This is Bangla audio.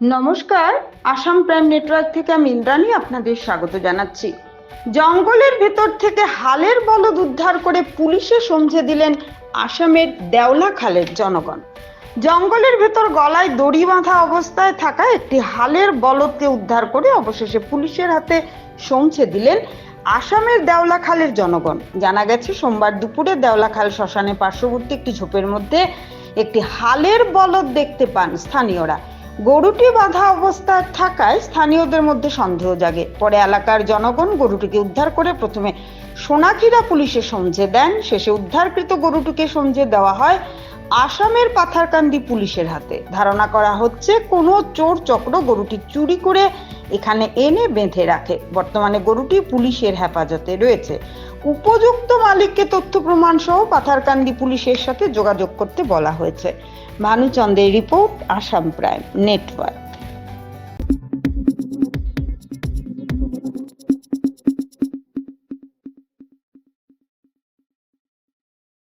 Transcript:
নমস্কার, আসাম প্রাইম নেটওয়ার্ক থেকে আমি ইন্দ্রাণী আপনাদের স্বাগত জানাচ্ছি। জঙ্গলের ভেতর থেকে হালের বলদ উদ্ধার করে পুলিশে সমঝে দিলেন আসামের দেওলা খালের জনগণ। জঙ্গলের ভেতর গলায় দড়ি বাঁধা অবস্থায় থাকা একটি হালের বলদকে উদ্ধার করে অবশেষে পুলিশের হাতে সমছে দিলেন আসামের দেওলা খালের জনগণ। জানা গেছে, সোমবার দুপুরে দেওলা খাল শ্মশানে পার্শ্ববর্তী একটি ঝোপের মধ্যে একটি হালের বলদ দেখতে পান স্থানীয়রা। গরুটি বাঁধা অবস্থায় থাকায় স্থানীয়দের মধ্যে সন্দেহ জাগে। পরে এলাকার জনগণ গরুটিকে উদ্ধার করে প্রথমে সোনাখিরা পুলিশে সমঝে দেন। শেষে উদ্ধারকৃত গরুটিকে সমঝে দেওয়া হয় আসামের পাথারকান্দি পুলিশের হাতে। ধারণা করা হচ্ছে, কোনো চোর চক্র গরুটি চুরি করে এখানে এনে বেঁধে রাখে। বর্তমানে গরুটি পুলিশের হেফাজতে রয়েছে। উপযুক্ত মালিককে তথ্য প্রমাণ সহ পাথারকান্দি পুলিশের সাথে যোগাযোগ করতে বলা হয়েছে। ভানুচন্দ্রের রিপোর্ট, আসাম প্রাইম, নেটওয়ার্ক।